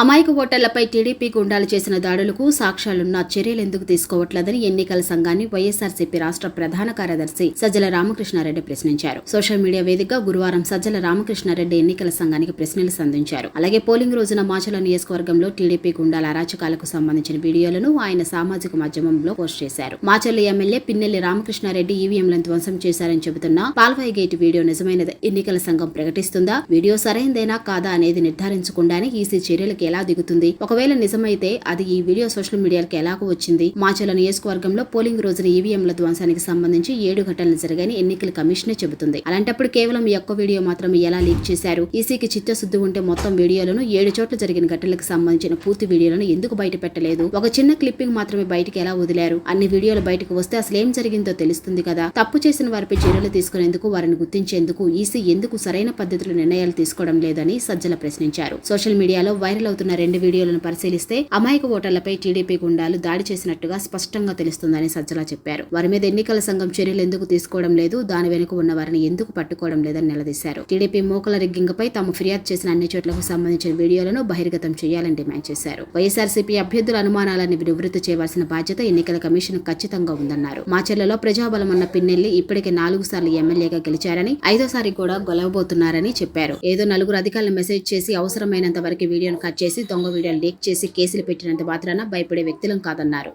అమాయక ఓటర్లపై టీడీపీ గుండాలు చేసిన దాడులకు సాక్ష్యాలున్న చర్యలు ఎందుకు తీసుకోవట్లేదని ఎన్నికల సంఘాన్ని వైఎస్ఆర్సీపీ రాష్ట్ర ప్రధాన కార్యదర్శి సజ్జల రామకృష్ణారెడ్డి ప్రశ్నించారు. సోషల్ మీడియా వేదికగా గురువారం సజ్జల రామకృష్ణారెడ్డి ఎన్నికల సంఘానికి ప్రశ్నలు సంధించారు. అలాగే పోలింగ్ రోజున మాచల నియోజకవర్గంలో టీడీపీ గుండాల అరాచకాలకు సంబంధించిన వీడియోలను ఆయన సామాజిక మాధ్యమంలో పోస్ట్ చేశారు. మాచర్ల ఎమ్మెల్యే పిన్నెల్లి రామకృష్ణారెడ్డి ఈవీఎంలను ధ్వంసం చేశారని చెబుతున్న పాల్వాయి గేట్ వీడియో నిజమైనది. ఎన్నికల సంఘం ప్రకటిస్తుందా? వీడియో సరైందేనా? కాదా? అనేది నిర్ధారించకుండానే ఈసీ చర్యలకు ఎలా దిగుతుంది? ఒకవేళ నిజమైతే అది ఈ వీడియో సోషల్ మీడియాకి ఎలాగో వచ్చింది? మాచల నియోజకవర్గంలో పోలింగ్ రోజున ఈవీఎంల ధ్వంసానికి సంబంధించి ఏడు ఘటనలు జరిగాయని ఎన్నికల కమిషనే చెబుతుంది. అలాంటప్పుడు కేవలం ఈ ఒక్క వీడియో మాత్రమే ఎలా లీక్ చేశారు? ఈసీకి చిత్తశుద్ధి ఉంటే మొత్తం వీడియోలను ఏడు చోట్ల జరిగిన ఘటనలకు సంబంధించిన పూర్తి వీడియోలను ఎందుకు బయట పెట్టలేదు? ఒక చిన్న క్లిప్పింగ్ మాత్రమే బయటకు ఎలా వదిలారు? అన్ని వీడియోలు బయటకు వస్తే అసలు ఏం జరిగిందో తెలుస్తుంది కదా? తప్పు చేసిన వారిపై చర్యలు తీసుకునేందుకు వారిని గుర్తించేందుకు ఈసీ ఎందుకు సరైన పద్ధతిలో నిర్ణయాలు తీసుకోవడం లేదని సజ్జల ప్రశ్నించారు. సోషల్ మీడియాలో వైరల్ అవుతున్న రెండు వీడియోలను పరిశీలిస్తే అమాయక ఓటర్లపై టీడీపీ గుండాలు దాడి చేసినట్టుగా స్పష్టంగా తెలుస్తుందని సజ్జల చెప్పారు. వారి మీద ఎన్నికల సంఘం చర్యలు ఎందుకు తీసుకోవడం లేదు? దాని వెనుక ఉన్న వారిని ఎందుకు పట్టుకోవడం లేదని నిలదీశారు. టీడీపీ మోకల రిగ్గింగ్పై తాము ఫిర్యాదు చేసిన అన్ని చోట్లకు సంబంధించిన వీడియోలను బహిర్గతం చేయాలని డిమాండ్ చేశారు. వైఎస్ఆర్సీపీ అభ్యర్థుల అనుమానాలను నివృత్తి చేయవలసిన బాధ్యత ఎన్నికల కమిషన్ ఖచ్చితంగా ఉందన్నారు. మాచర్లలో ప్రజాబలం ఉన్న పిన్నెల్లి ఇప్పటికే నాలుగు సార్లు ఎమ్మెల్యేగా గెలిచారని ఐదోసారి కూడా గొలవబోతున్నారని చెప్పారు. ఏదో నలుగురు అధికారులు మెసేజ్ చేసి అవసరమైనంత వరకు వీడియోను కట్ చేసి దొంగ వీడియో లీక్ చేసి కేసులు పెట్టినంత మాత్రాన భయపడే వ్యక్తులం కాదన్నారు